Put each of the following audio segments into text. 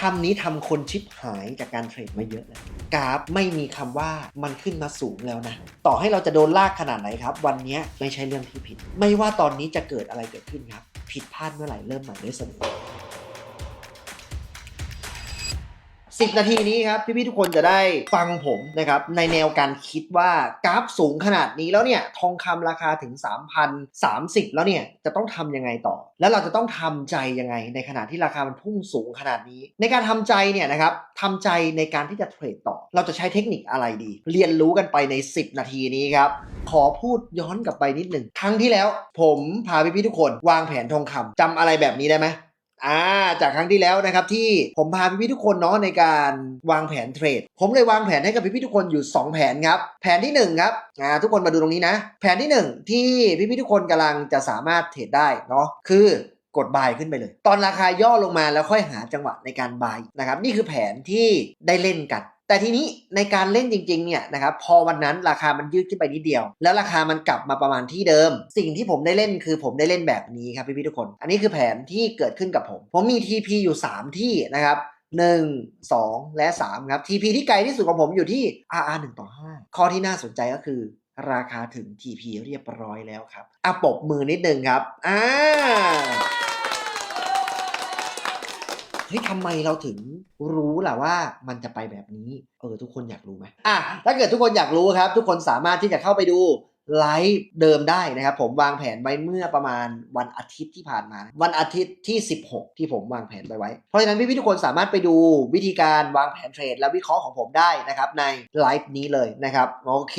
คำนี้ทำคนชิปหายจากการเทรดมาเยอะเลยกราฟไม่มีคำว่ามันขึ้นมาสูงแล้วนะ ต่อให้เราจะโดนลากขนาดไหนครับ วันนี้ไม่ใช่เรื่องที่ผิด ไม่ว่าตอนนี้จะเกิดอะไรเกิดขึ้นครับ ผิดพลาดเมื่อไหร่เริ่มใหม่ได้เสมอ 10 นาทีนี้ครับ พี่ๆทุกคนจะได้ฟังผมนะครับในแนวการคิดว่ากราฟสูงขนาดนี้แล้วเนี่ยทองคำราคาถึง 3,030 แล้วเนี่ยจะต้องทำยังไงต่อ แล้วเราจะต้องทำใจยังไง ในขณะที่ราคามันพุ่งสูงขนาดนี้ ในการทำใจเนี่ยนะครับทำใจในการที่จะเทรดต่อ เราจะใช้เทคนิคอะไรดี เรียนรู้กันไปใน 10 นาทีนี้ครับขอพูดย้อนกลับไปนิดหนึ่งครั้งที่แล้ว ผมพาพี่ๆทุกคนวางแผนทองคำจำอะไรแบบนี้ได้ไหม อ่าจากครั้งที่แล้วนะครับที่ผมพาพี่ๆทุกคนเนาะในการวางแผนเทรด ผมเลยวางแผนให้กับพี่ๆทุกคนอยู่ 2 แผนครับ แผนที่ 1 ครับอ่าทุกคนมาดูตรงนี้นะ แผนที่ 1 ที่พี่ๆทุกคนกำลังจะสามารถเทรดได้เนาะคือกดบายขึ้นไปเลย ตอนราคาย่อลงมาแล้วค่อยหาจังหวะในการบายนะครับนี่คือแผนที่ได้เล่นกัน แต่ทีนี้ในการเล่นจริงๆเนี่ยนะครับพอวันนั้นราคามันยืดขึ้นไปนิดเดียว แล้วราคามันกลับมาประมาณที่เดิม สิ่งที่ผมได้เล่นคือผมได้เล่นแบบนี้ครับพี่ๆทุกคน อันนี้คือแผนที่เกิดขึ้นกับผม ผมมี TP อยู่ 3 ที่นะครับ1 2และ3ครับ TP ที่ไกลที่สุดของผมอยู่ที่ RR 1ต่อ5ข้อที่น่าสนใจก็คือราคาถึง TP เรียบร้อยแล้วครับอะปบมือนิดนึงครับอ่า เฮ้ยทำไมเราถึงรู้ล่ะว่ามันจะไปแบบนี้ เออ ทุกคนอยากรู้ไหมอะถ้าเกิดทุกคนอยากรู้ครับ ทุกคนสามารถที่จะเข้าไปดูไลฟ์เดิมได้นะครับ ผมวางแผนไว้เมื่อประมาณวันอาทิตย์ที่ผ่านมา วันอาทิตย์ที่ 16 ที่ผมวางแผนไปไว้ เพราะฉะนั้นพี่ๆทุกคนสามารถไปดูวิธีการวางแผนเทรด และวิเคราะห์ของผมได้นะครับในไลฟ์นี้เลยนะครับ โอเค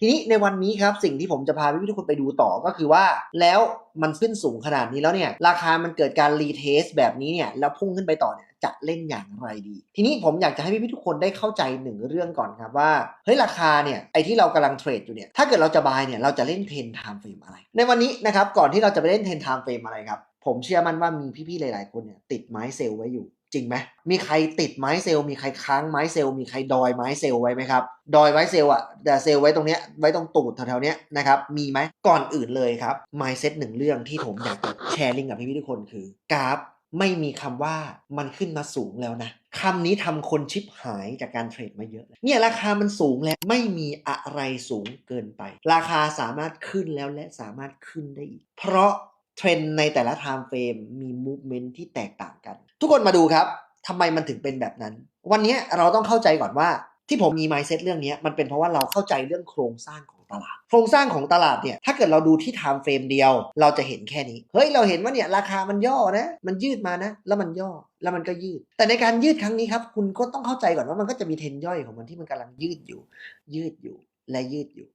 ทีนี้ในวันนี้ครับสิ่งที่ผมจะพาพี่ๆทุกคนไปดูต่อก็คือว่า แล้วมันขึ้นสูงขนาดนี้แล้วเนี่ยราคามันเกิดการรีเทสแบบนี้เนี่ยแล้วพุ่งขึ้นไปต่อเนี่ยจะเล่นอย่างไรดี ทีนี้ผมอยากจะให้พี่ๆทุกคนได้เข้าใจหนึ่งเรื่องก่อนครับว่าเฮ้ยราคาเนี่ยไอที่เรากำลังเทรดอยู่เนี่ยถ้าเกิดเราจะบายเนี่ยเราจะเล่นเทนไทม์เฟรมอะไร ในวันนี้นะครับก่อนที่เราจะไปเล่นเทนไทม์เฟรมอะไรครับผมเชื่อมั่นว่ามีพี่ๆหลาย ๆ คนเนี่ยติดไม้เซลล์ไว้อยู่ จริงไหมมีใครติดไม้เซลล์มีใครค้างไม้เซลล์มีใครดอยไม้เซลล์ไว้ไหมครับดอยไว้เซลล์อะแต่เซลล์ไว้ตรงเนี้ยไว้ตรงตูดแถวๆเนี้ยนะครับมีไหมก่อนอื่นเลยครับ mindset หนึ่งเรื่องที่ผมอยากจะแชร์ลิงกับพี่ๆทุกคนคือกราฟไม่มีคำว่ามันขึ้นมาสูงแล้วนะคำนี้ทำคนชิปหายจากการเทรดมาเยอะ เนี่ยราคามันสูงแล้วไม่มีอะไรสูงเกินไป ราคาสามารถขึ้นแล้วและสามารถขึ้นได้อีก เพราะ เทรนด์ในแต่ละ time frame มี movement ที่แตกต่างกัน ทุกคนมาดูครับทำไมมันถึงเป็นแบบนั้น วันนี้เราต้องเข้าใจก่อนว่าที่ผมมี mindset เรื่องนี้มันเป็นเพราะว่าเราเข้าใจเรื่องโครงสร้างของตลาด โครงสร้างของตลาดเนี่ยถ้าเกิดเราดูที่ time frame เดียว เราจะเห็นแค่นี้ เฮ้ยเราเห็นว่าเนี่ยราคามันย่อนะ มันยืดมานะ แล้วมันย่อแล้วมันก็ยืด แต่ในการยืดครั้งนี้ครับ คุณก็ต้องเข้าใจก่อนว่ามันก็จะมีเทรนย่อยของมันที่มันกำลังยืดอยู่ ยืดอยู่และยืดอยู่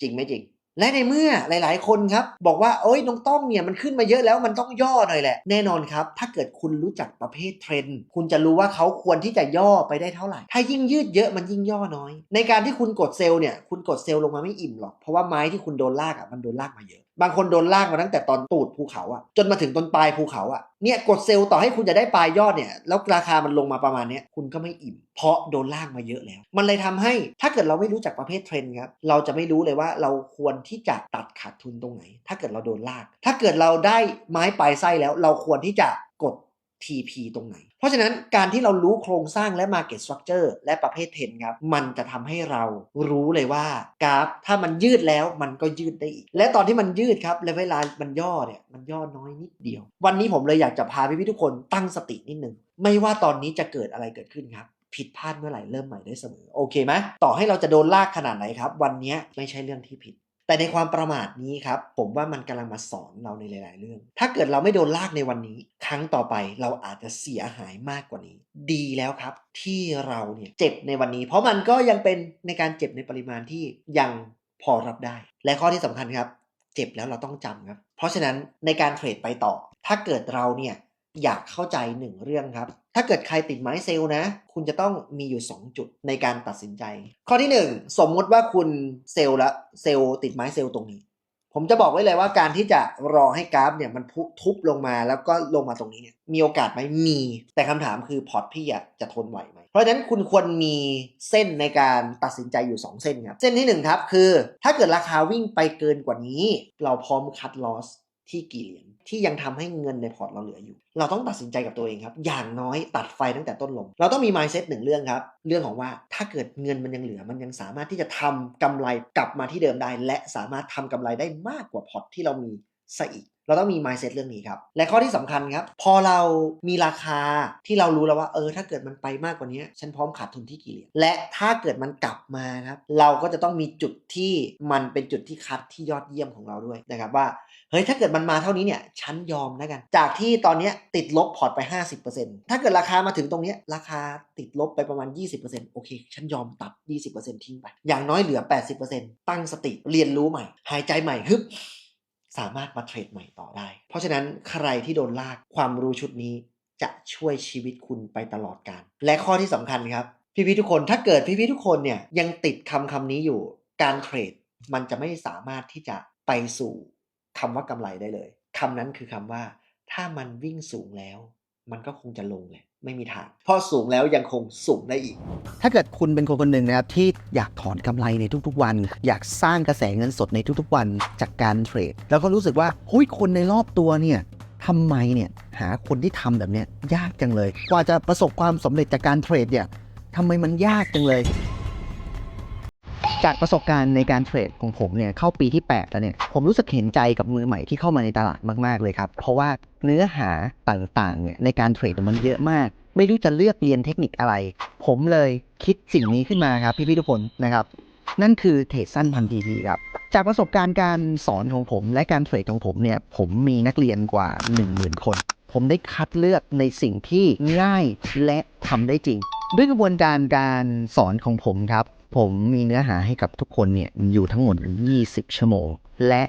จริงไหมจริง และในเมื่อหลาย ๆ คนครับ บอกว่าโอ้ยน้องต้องเนี่ยมันขึ้นมาเยอะแล้วมันต้องย่อหน่อยแหละ แน่นอนครับ ถ้าเกิดคุณรู้จักประเภทเทรนด์คุณจะรู้ว่าเขาควรที่จะย่อไปได้เท่าไหร่ ถ้ายิ่งยืดเยอะมันยิ่งย่อน้อย ในการที่คุณกดเซลล์เนี่ยคุณกดเซลล์ลงมาไม่อิ่มหรอกเพราะว่าไม้ที่คุณโดนลากอะมันโดนลากมาเยอะ บางคนโดนลากมาตั้งแต่ตอนตูดภูเขาอะจนมาถึงต้นปลายภูเขาอะเนี่ยกดเซลล์ต่อให้คุณจะได้ปลายยอดเนี่ยแล้วราคามันลงมาประมาณเนี้ยคุณก็ไม่อิ่ม เพราะโดนลากมาเยอะแล้ว มันเลยทำให้ถ้าเกิดเราไม่รู้จักประเภทเทรนด์ครับเราจะไม่รู้เลยว่าเราควรที่จะตัดขาดทุนตรงไหน ถ้าเกิดเราโดนลาก ถ้าเกิดเราได้ไม้ปลายไส้แล้ว เราควรที่จะกด TP ตรงไหน เพราะฉะนั้นการที่เรารู้โครงสร้างและ Market Structure และประเภทเทรนครับ มันจะทำให้เรารู้เลยว่ากราฟ ถ้ามันยืดแล้วมันก็ยืดได้อีก และตอนที่มันยืดครับและเวลามันย่อเนี่ยมันย่อน้อยนิดเดียว วันนี้ผมเลยอยากจะพาพี่ๆทุกคนตั้งสตินิดนึง ไม่ว่าตอนนี้จะเกิดอะไรเกิดขึ้นครับผิดพลาดเมื่อไหร่เริ่มใหม่ได้เสมอ โอเคไหมต่อให้เราจะโดนลากขนาดไหนครับ วันนี้ไม่ใช่เรื่องที่ผิด แต่ในความประมาทนี้ครับผมว่ามันกำลังมาสอนเราในหลาย ๆ เรื่อง ถ้าเกิดเราไม่โดนลากในวันนี้ ครั้งต่อไปเราอาจจะเสียหายมากกว่านี้ ดีแล้วครับที่เราเนี่ยเจ็บในวันนี้ เพราะมันก็ยังเป็นในการเจ็บในปริมาณที่ยังพอรับได้ และข้อที่สำคัญครับ เจ็บแล้วเราต้องจำครับ เพราะฉะนั้นในการเทรดไปต่อ ถ้าเกิดเราเนี่ยอยากเข้าใจหนึ่งเรื่องครับ ถ้าเกิดใครติดไม้เซลล์นะ คุณจะต้องมีอยู่ 2 จุดในการตัดสินใจ ข้อที่ 1 สมมุติว่าคุณเซลล์ละเซลล์ติดไม้เซลล์ตรงนี้ ผมจะบอกไว้เลยว่าการที่จะรอให้กราฟเนี่ยมันทุบลงมาแล้วก็ลงมาตรงนี้เนี่ยมีโอกาสไหมมี แต่คำถามคือพอร์ตพี่อะจะทนไหวไหม เพราะฉะนั้นคุณควรมีเส้นในการตัดสินใจอยู่ 2 เส้นครับ เส้นที่1ครับคือ ถ้าเกิดราคาวิ่งไปเกินกว่านี้ เราพร้อมคัดลอสที่กี่เหรียญ ที่ยังทำให้เงินในพอร์ตเราเหลืออยู่ เราต้องตัดสินใจกับตัวเองครับ อย่างน้อยตัดไฟตั้งแต่ต้นลม เราต้องมี mindset หนึ่งเรื่องครับ เรื่องของว่าถ้าเกิดเงินมันยังเหลือ มันยังสามารถที่จะทำกำไรกลับมาที่เดิมได้ และสามารถทำกำไรได้มากกว่าพอร์ตที่เรามีซะอีกเราต้องมี mindset เรื่องนี้ครับ และข้อที่สำคัญครับ พอเรามีราคาที่เรารู้แล้วว่า เออ ถ้าเกิดมันไปมากกว่านี้ ฉันพร้อมขาดทุนที่กี่เหรียญ และถ้าเกิดมันกลับมาครับ เราก็จะต้องมีจุดที่มันเป็นจุดที่คัดที่ยอดเยี่ยมของเราด้วยนะครับว่า เฮ้ยถ้าเกิดมันมาเท่านี้เนี่ยฉันยอมแล้วกัน จากที่ตอนนี้ติดลบพอร์ตไป 50%ถ้าเกิดราคามาถึงตรงนี้ราคาติดลบไปประมาณ 20%โอเค ฉันยอมตัด 20%ทิ้งไป อย่างน้อยเหลือ 80%ตั้งสติเรียนรู้ใหม่ หายใจใหม่ฮึบสามารถมาเทรดใหม่ต่อได้ เพราะฉะนั้นใครที่โดนลากความรู้ชุดนี้จะช่วยชีวิตคุณไปตลอดกาลและข้อที่สำคัญครับพี่ๆทุกคนถ้าเกิดพี่ๆทุกคนเนี่ยยังติดคำคำนี้อยู่การเทรดมันจะไม่สามารถที่จะไปสู่ คำว่ากำไรได้เลยคำนั้นคือคำว่า ถ้ามันวิ่งสูงแล้ว มันก็คงจะลงแหละไม่มีทางเพราะสูงแล้วยังคงสูงได้อีก ถ้าเกิดคุณเป็นคนคนหนึ่งนะครับที่อยากถอนกำไรในทุกๆวัน อยากสร้างกระแสเงินสดในทุกๆวันจากการเทรด แล้วก็รู้สึกว่าหุ้ยคนในรอบตัวเนี่ยทำไมเนี่ยหาคนที่ทำแบบเนี้ยยากจังเลย กว่าจะประสบความสำเร็จจากการเทรดเนี่ยทำไมมันยากจังเลย จากประสบการณ์ในการเทรดของผมเนี่ยเข้าปีที่ 8 แล้วเนี่ยผมรู้สึกเห็นใจกับมือใหม่ที่เข้ามาในตลาดมากๆเลยครับ เพราะว่าเนื้อหาต่างๆเนี่ยในการเทรดมันเยอะมาก ไม่รู้จะเลือกเรียนเทคนิคอะไร ผมเลยคิดสิ่งนี้ขึ้นมาครับ พี่ๆทุกคนนะครับ นั่นคือเทรดสั้นพันทีทีครับจากประสบการณ์การสอนของผมและการเทรดของผมเนี่ยผมมีนักเรียนกว่า 10,000 คน ผมได้คัดเลือกในสิ่งที่ง่ายและทำได้จริง ด้วยกระบวนการการสอนของผมครับ ผมมีเนื้อหาให้กับทุกคนเนี่ยอยู่ทั้งหมด 20 ชั่วโมง และ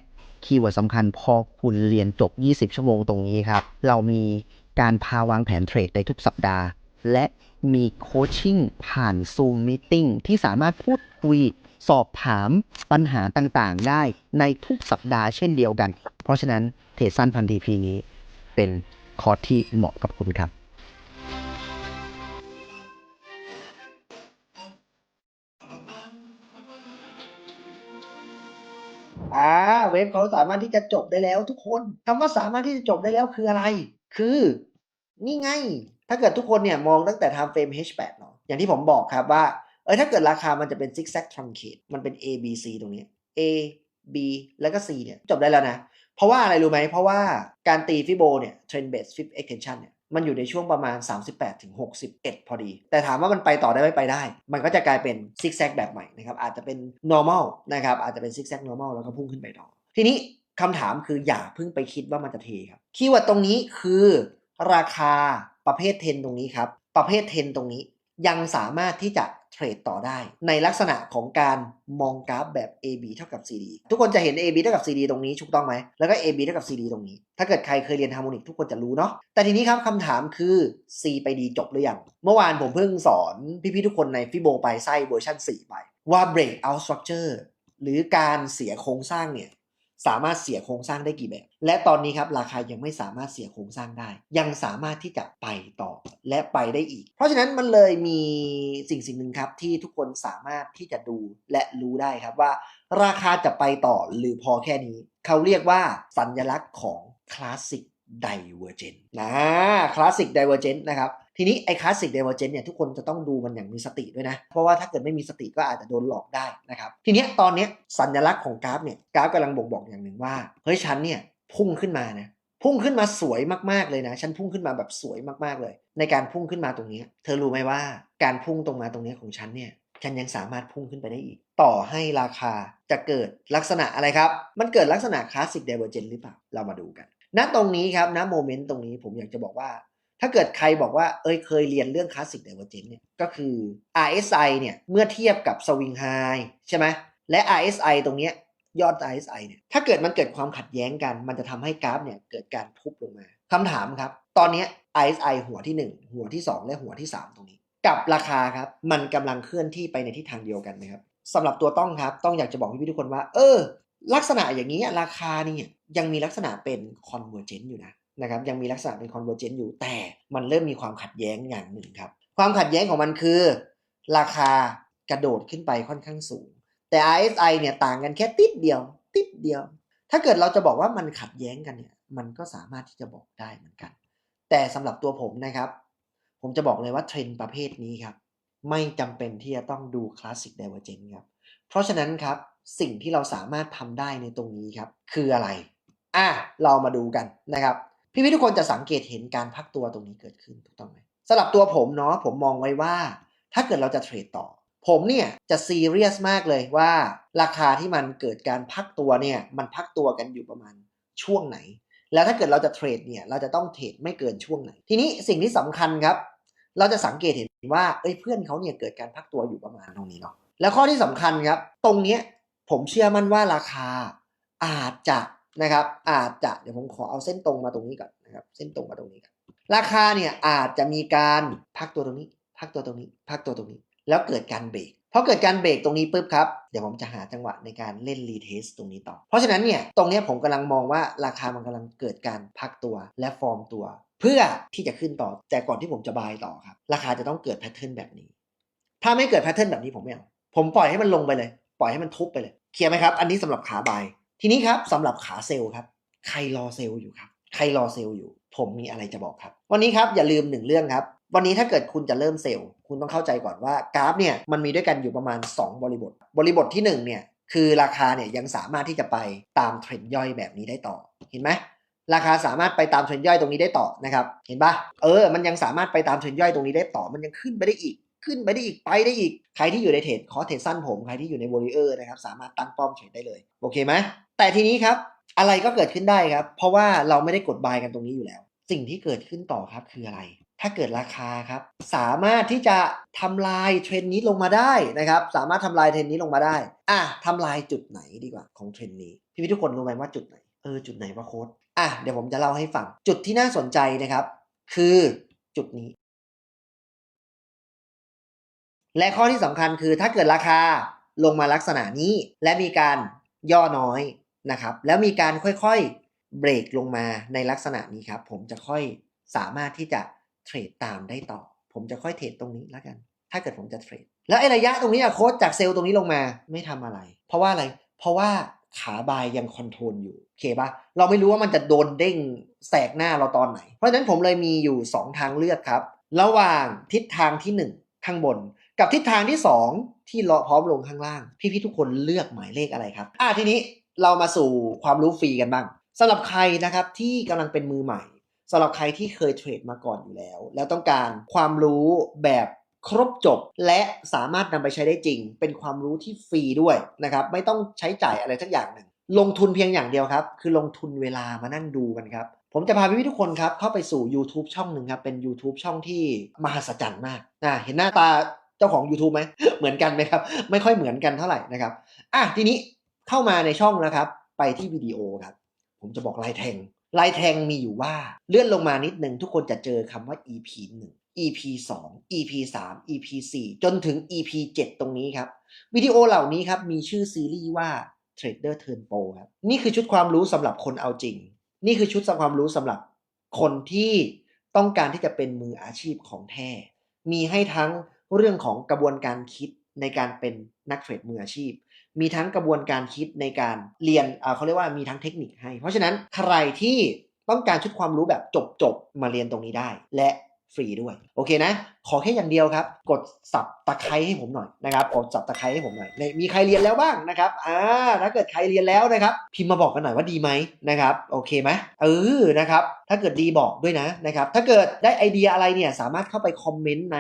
คีย์เวิร์ดสำคัญพอคุณเรียนจบ 20 ชั่วโมงตรงนี้ครับ เรามีการพาวางแผนเทรดในทุกสัปดาห์ และมีโคชชิ่งผ่าน Zoom Meeting ที่สามารถพูดคุยสอบถามปัญหาต่างๆ ได้ในทุกสัปดาห์เช่นเดียวกัน เพราะฉะนั้นเทรดสั้นพันทีพีนี้เป็นคอร์สที่เหมาะกับคุณครับ อ่าเว็บเขาสามารถที่จะจบได้แล้วทุกคนคำว่าสามารถที่จะจบได้แล้วคืออะไร คือ นี่ไง ถ้าเกิดทุกคนเนี่ยมองตั้งแต่ time frame H8 เนาะอย่างที่ผมบอกครับว่า เออถ้าเกิดราคามันจะเป็น zigzag truncate มันเป็น A B C ตรงนี้ A B แล้วก็ C เนี่ยจบได้แล้วนะ เพราะว่าอะไรรู้ไหม เพราะว่าการตีฟิโบเนี่ย trend based fib extension เนี่ย มันอยู่ในช่วงประมาณ 38ถึง61 พอดี แต่ถามว่ามันไปต่อได้ไหมไปได้ มันก็จะกลายเป็นซิกแซกแบบใหม่นะครับ อาจจะเป็น normal นะครับ อาจจะเป็นซิกแซก normal แล้วก็พุ่งขึ้นไปต่อ ทีนี้คำถามคืออย่าเพิ่งไปคิดว่ามันจะเทครับ คีย์เวิร์ดตรงนี้คือราคาประเภทเทนตรงนี้ครับ ประเภทเทนตรงนี้ยังสามารถที่จะ เทรดต่อได้ ในลักษณะของการมองกราฟแบบ AB เท่ากับ CD ทุกคนจะเห็น AB เท่ากับ CD ตรงนี้ถูกต้องไหม แล้วก็ AB เท่ากับ CD ตรงนี้ ถ้าเกิดใครเคยเรียนฮาร์โมนิกทุกคนจะรู้เนาะ แต่ทีนี้ครับคำถามคือ C ไป D จบหรือยัง เมื่อวานผมเพิ่งสอนพี่ๆทุกคนในฟิโบไปไส้เวอร์ชัน4 ไป ว่า breakout structure หรือการเสียโครงสร้างเนี่ย สามารถเสียโครงสร้างได้กี่แบบ และตอนนี้ครับราคายังไม่สามารถเสียโครงสร้างได้ ยังสามารถที่จะไปต่อและไปได้อีก เพราะฉะนั้นมันเลยมีสิ่งสิ่งหนึ่งครับที่ทุกคนสามารถที่จะดูและรู้ได้ครับว่า ราคาจะไปต่อหรือพอแค่นี้ เขาเรียกว่าสัญลักษณ์ของคลาสสิก Divergent นะ Classic Divergent นะครับทีนี้ไอ้ Classic Divergent เนี่ยทุกคนจะต้องดูมันอย่างมีสติด้วยนะ เพราะว่าถ้าเกิดไม่มีสติก็อาจจะโดนหลอกได้นะครับทีนี้ตอนนี้สัญลักษณ์ของกราฟเนี่ยกราฟกำลังบ่งบอกอย่างหนึ่งว่าเฮ้ยฉันเนี่ยพุ่งขึ้นมานะพุ่งขึ้นมาสวยมากๆเลยนะฉันพุ่งขึ้นมาแบบสวยมากๆเลย ในการพุ่งขึ้นมาตรงนี้ เธอรู้ไหมว่าการพุ่งตรงมาตรงนี้ของฉันเนี่ยฉันยังสามารถพุ่งขึ้นไปได้อีก ต่อให้ราคาจะเกิดลักษณะอะไรครับ มันเกิดลักษณะคลาสสิกเดเวอร์เจนหรือเปล่าเรามาดูกัน ณตรงนี้ครับณโมเมนต์ตรงนี้ผมอยากจะบอกว่า ถ้าเกิดใครบอกว่าเอ้ยเคยเรียนเรื่องคลาสสิกเดเวอร์เจนเนี่ยก็คือ RSI เนี่ยเมื่อเทียบกับสวิงไฮใช่ไหมและ RSI ตรงเนี้ยยอด RSI เนี่ยถ้าเกิดมันเกิดความขัดแย้งกัน มันจะทำให้กราฟเนี่ยเกิดการทุบลงมาคำถามครับ ตอนนี้ RSI หัวที่ 1 หัวที่ 2 และหัวที่ 3 ตรงนี้ กับราคาครับมันกำลังเคลื่อนที่ไปในทิศทางเดียวกันนะครับสำหรับตัวต้องครับต้องอยากจะบอกพี่ๆทุกคนว่า เออ ลักษณะอย่างนี้ราคาเนี่ยยังมีลักษณะเป็น convergent อยู่นะนะครับยังมีลักษณะเป็น convergent อยู่แต่มันเริ่มมีความขัดแย้งอย่างหนึ่งครับ ความขัดแย้งของมันคือ ราคากระโดดขึ้นไปค่อนข้างสูง แต่ RSI เนี่ยต่างกันแค่ติดเดียว ติดเดียว ถ้าเกิดเราจะบอกว่ามันขัดแย้งกันเนี่ยมันก็สามารถที่จะบอกได้เหมือนกัน แต่สำหรับตัวผมนะครับ ผมจะบอกเลยว่าเทรนด์ประเภทนี้ครับไม่จำเป็นที่จะต้องดูคลาสสิก d ดเวอร์เจนครับเพราะฉะนั้นครับ สิ่งที่เราสามารถทำได้ในตรงนี้ครับ คืออะไร อะเรามาดูกันนะครับ พี่พี่ทุกคนจะสังเกตเห็นการพักตัวตรงนี้เกิดขึ้นถูกต้องไหมสำหรับตัวผมเนาะผมมองไว้ว่า ถ้าเกิดเราจะเทรดต่อ ผมเนี่ยจะซีเรียสมากเลยว่าราคาที่มันเกิดการพักตัวเนี่ยมันพักตัวกันอยู่ประมาณช่วงไหน แล้วถ้าเกิดเราจะเทรดเนี่ยเราจะต้องเทรดไม่เกินช่วงไหน ทีนี้สิ่งที่สำคัญครับ เราจะสังเกตเห็นว่าเอ้ยเพื่อนเขาเนี่ยเกิดการพักตัวอยู่ประมาณตรงนี้เนาะแล้วข้อที่สำคัญครับ ตรงเนี้ย ผมเชื่อมั่นว่าราคาอาจจะนะครับ อาจจะเดี๋ยวผมขอเอาเส้นตรงมาตรงนี้ก่อนนะครับ เส้นตรงมาตรงนี้ก่อนราคาเนี่ยอาจจะมีการพักตัวตรงนี้ พักตัวตรงนี้ พักตัวตรงนี้ แล้วเกิดการเบรกพอเกิดการเบรกตรงนี้ปุ๊บครับ เดี๋ยวผมจะหาจังหวะในการเล่นรีเทสตรงนี้ต่อ เพราะฉะนั้นเนี่ยตรงนี้ผมกำลังมองว่าราคามันกำลังเกิดการพักตัวและฟอร์มตัว เพื่อที่จะขึ้นต่อแต่ก่อนที่ผมจะบายต่อครับ ราคาจะต้องเกิดแพทเทิร์นแบบนี้ ถ้าไม่เกิดแพทเทิร์นแบบนี้ผมไม่เอาผมปล่อยให้มันลงไปเลย ปล่อยให้มันทุบไปเลย เคลียร์ไหมครับ อันนี้สำหรับขาบายทีนี้ครับสำหรับขาเซลล์ครับ ใครรอเซลล์อยู่ครับใครรอเซลล์อยู่ ผมมีอะไรจะบอกครับ วันนี้ครับอย่าลืมหนึ่งเรื่องครับ วันนี้ถ้าเกิดคุณจะเริ่มเซลล์ คุณต้องเข้าใจก่อนว่ากราฟเนี่ยมันมีด้วยกันอยู่ประมาณ 2 บริบท บริบทที่1เนี่ยคือราคาเนี่ยยังสามารถที่จะไปตามเทรนด์ย่อยแบบนี้ได้ต่อเห็นไหมราคาสามารถไปตามเทรนด์ย่อยตรงนี้ได้ต่อนะครับ เห็นปะเออ มันยังสามารถไปตามเทรนด์ย่อยตรงนี้ได้ต่อ มันยังขึ้นไปได้อีก ขึ้นไปได้อีกไปได้อีก ใครที่อยู่ในเทรดคอเทรดสั้นผม ใครที่อยู่ในวอริเออร์นะครับ สามารถตั้งป้อมเทรดได้เลย โอเคไหมแต่ทีนี้ครับ อะไรก็เกิดขึ้นได้ครับ เพราะว่าเราไม่ได้กดบายกันตรงนี้อยู่แล้ว สิ่งที่เกิดขึ้นต่อครับคืออะไร ถ้าเกิดราคาครับ สามารถที่จะทำลายเทรนด์นี้ลงมาได้นะครับ สามารถทำลายเทรนด์นี้ลงมาได้ อะทำลายจุดไหนดีกว่าของเทรนด์นี้ พี่พี่ทุกคนรู้ไหมว่าจุดไหน เออจุดไหนวะโค้ดอะเดี๋ยวผมจะเล่าให้ฟัง จุดที่น่าสนใจนะครับ คือจุดนี้ และข้อที่สำคัญคือถ้าเกิดราคาลงมาลักษณะนี้ และมีการย่อน้อยนะครับ แล้วมีการค่อยๆเบรกลงมาในลักษณะนี้ครับ ผมจะค่อยสามารถที่จะเทรดตามได้ต่อ ผมจะค่อยเทรดตรงนี้แล้วกัน ถ้าเกิดผมจะเทรดแล้วไอ้ระยะตรงนี้อะโค้ดจากเซลล์ตรงนี้ลงมาไม่ทำอะไร เพราะว่าอะไร เพราะว่าขาบายยังคอนโทรลอยู่โอเคปะเราไม่รู้ว่ามันจะโดนเด้งแสกหน้าเราตอนไหน เพราะฉะนั้นผมเลยมีอยู่ 2 ทางเลือกครับ ระหว่างทิศทางที่ 1 ข้างบน กับทิศทางที่ 2 ที่เลาะพร้อมลงข้างล่าง พี่ๆทุกคนเลือกหมายเลขอะไรครับ อะทีนี้เรามาสู่ความรู้ฟรีกันบ้างสำหรับใครนะครับที่กำลังเป็นมือใหม่สำหรับใครที่เคยเทรดมาก่อนอยู่แล้ว แล้วต้องการความรู้แบบครบจบและสามารถนำไปใช้ได้จริง เป็นความรู้ที่ฟรีด้วยนะครับ ไม่ต้องใช้จ่ายอะไรสักอย่างหนึ่ง ลงทุนเพียงอย่างเดียวครับ คือลงทุนเวลามานั่งดูกันครับ ผมจะพาพี่ๆทุกคนครับ เข้าไปสู่ YouTube ช่องหนึ่งครับ เป็น YouTube ช่องที่มหัศจรรย์มากนะเห็นหน้าตา เจ้าของ YouTube ไหม เหมือนกันไหมครับ ไม่ค่อยเหมือนกันเท่าไหร่นะครับ อะทีนี้เข้ามาในช่องนะครับ ไปที่วิดีโอครับ ผมจะบอกลายแทง ลายแทงมีอยู่ว่าเลื่อนลงมานิดนึงทุกคนจะเจอคำว่า EP 1 EP 2 EP 3 EP 4 จนถึง EP 7 ตรงนี้ครับ วิดีโอเหล่านี้ครับมีชื่อซีรีส์ว่า Trader Turn Pro ครับ นี่คือชุดความรู้สำหรับคนเอาจริง นี่คือชุดความรู้สำหรับคนที่ต้องการที่จะเป็นมืออาชีพของแท้ มีให้ทั้ง เรื่องของกระบวนการคิดในการเป็นนักเทรดมืออาชีพ มีทั้งกระบวนการคิดในการเรียนเขาเรียกว่ามีทั้งเทคนิคให้ เพราะฉะนั้นใครที่ต้องการชุดความรู้แบบจบๆมาเรียนตรงนี้ได้ และ ฟรีด้วย โอเคนะ ขอแค่อย่างเดียวครับ กดสับตะไคร้ให้ผมหน่อยนะครับกดสับตะไคร้ให้ผมหน่อยเนี่ยมีใครเรียนแล้วบ้างนะครับอ่าถ้าเกิดใครเรียนแล้วนะครับ พิมพ์มาบอกกันหน่อยว่าดีไหมนะครับ โอเคไหมเออนะครับ ถ้าเกิดดีบอกด้วยนะนะครับ ถ้าเกิดได้ไอเดียอะไรเนี่ยสามารถเข้าไปคอมเมนต์ใน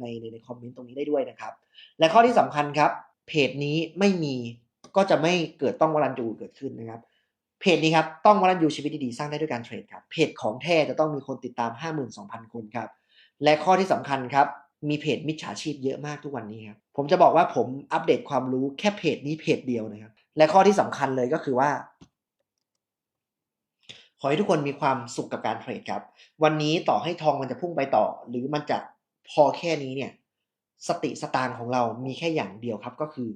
ในในในคอมเมนต์ตรงนี้ได้ด้วยนะครับ และข้อที่สำคัญครับ เพจนี้ไม่มีก็จะไม่เกิดต้องวรันยูเกิดขึ้นนะครับ เพจนี้ครับต้องวรันยูชีวิตดีๆสร้างได้ด้วยการเทรดครับเพจของแท้จะต้องมีคนติดตาม 52,000 คนครับและข้อที่สำคัญครับมีเพจมิจฉาชีพเยอะมากทุกวันนี้ครับผมจะบอกว่าผมอัปเดตความรู้แค่เพจนี้เพจเดียวนะครับและข้อที่สำคัญเลยก็คือว่า ขอให้ทุกคนมีความสุขกับการเทรดครับ วันนี้ต่อให้ทองมันจะพุ่งไปต่อ หรือมันจะพอแค่นี้เนี่ยสติสตางของเรามีแค่อย่างเดียวครับ ก็คือ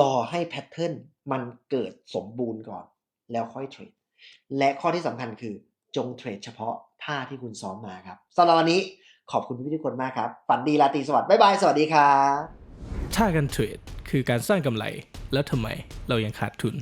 รอให้แพทเทิร์นมันเกิดสมบูรณ์ก่อน แล้วค่อยเทรด และข้อที่สำคัญคือจงเทรดเฉพาะท่าที่คุณซ้อมมาครับสำหรับวันนี้ขอบคุณพี่ทุกคนมากครับ ฝันดีราตรีสวัสดิ์บ๊ายบาย สวัสดีครับท่าการเทรดคือการสร้างกำไร แล้วทำไมเรายังขาดทุน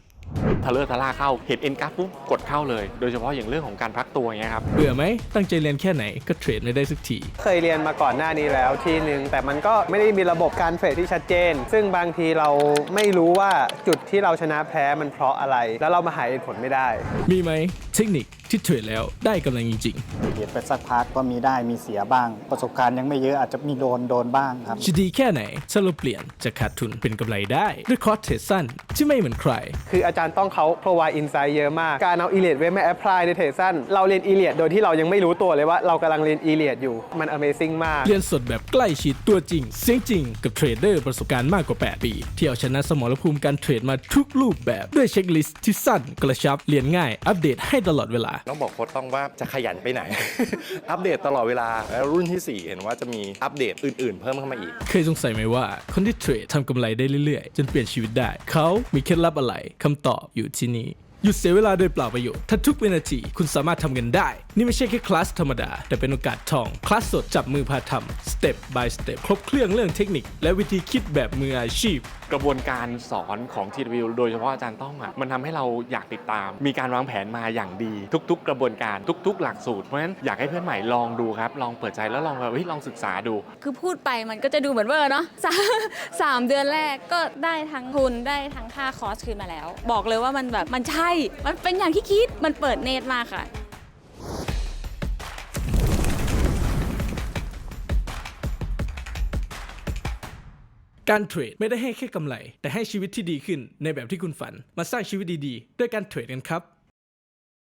ทะเลอร์ทะล่าเข้า เห็นเอ็นกราฟปุ๊บกดเข้าเลย โดยเฉพาะอย่างเรื่องของการพักตัวอย่างเงี้ยครับ เบื่อไหม ตั้งใจเรียนแค่ไหนก็เทรดไม่ได้สักที เคยเรียนมาก่อนหน้านี้แล้วทีหนึ่งแต่มันก็ไม่ได้มีระบบการเทรดที่ชัดเจน ซึ่งบางทีเราไม่รู้ว่าจุดที่เราชนะแพ้มันเพราะอะไร แล้วเรามาหาเหตุผลไม่ได้ มีไหมเทคนิค ที่เทรดแล้วได้กำลังจริงเทรดไปสักพักก็มีได้มีเสียบ้าง ประสบการณ์ยังไม่เยอะอาจจะมีโดนโดนบ้างครับๆจะดีแค่ไหนถ้าเราเปลี่ยนจากขาดทุนเป็นกำไรได้ด้วยคอร์สเทรดสั้นที่ไม่เหมือนใคร คืออาจารย์ต้องเขา provide insight เยอะมาก การเอา e l i o t เวมา apply ในเทรดสั้นเราเรียน e l i o t โดยที่เรายังไม่รู้ตัวเลยว่าเรากำลังเรียน e l i o t อยู่มัน amazing มากเรียนสดแบบใกล้ชิดตัวจริงเสียงจริงกับเทรดเดอร์ประสบการณ์มากกว่า 8 ปี ที่เอาชนะสมรภูมิการเทรดมาทุกรูปแบบด้วยเช็คลิสต์ที่สั้นกระชับเรียนง่ายอัปเดตให้ตลอดเวลาต้องบอกโค้ชต้องว่าจะขยันไปไหน อัปเดตตลอดเวลาแล้วรุ่นที่ 4 เห็นว่าจะมีอัปเดตอื่นๆ เพิ่มเข้ามาอีก เคยสงสัยไหมว่าคนที่เทรดทำกำไรได้เรื่อยๆ จนเปลี่ยนชีวิตได้ เขามีเคล็ดลับอะไรคำตอบอยู่ที่นี่ หยุดเสียเวลาโดยเปล่าประโยชน์ถ้าทุกวินาทีคุณสามารถทำเงินได้ นี่ไม่ใช่แค่คลาสธรรมดา แต่เป็นโอกาสทอง คลาสสดจับมือพาทำ step by step ครบเครื่องเรื่องเทคนิค และวิธีคิดแบบมืออาชีพ กระบวนการสอนของ TW โดยเฉพาะอาจารย์ต้องอะมันทำให้เราอยากติดตาม มีการวางแผนมาอย่างดี ทุก ๆ กระบวนการทุก ๆ หลักสูตรเพราะฉะนั้นอยากให้เพื่อนใหม่ลองดูครับ ลองเปิดใจแล้วลองแบบเฮ้ยลองศึกษาดู คือพูดไปมันก็จะดูเหมือนเวอร์เนาะสามสามเดือนแรกก็ได้ทั้งทุนได้ทั้งค่าคอร์สคืนมาแล้ว บอกเลยว่ามันแบบมันใช่มันเป็นอย่างที่คิด มันเปิดเนตรมากค่ะ การเทรดไม่ได้ให้แค่กำไร แต่ให้ชีวิตที่ดีขึ้นในแบบที่คุณฝัน มาสร้างชีวิตดีๆ ด้วยการเทรดกันครับ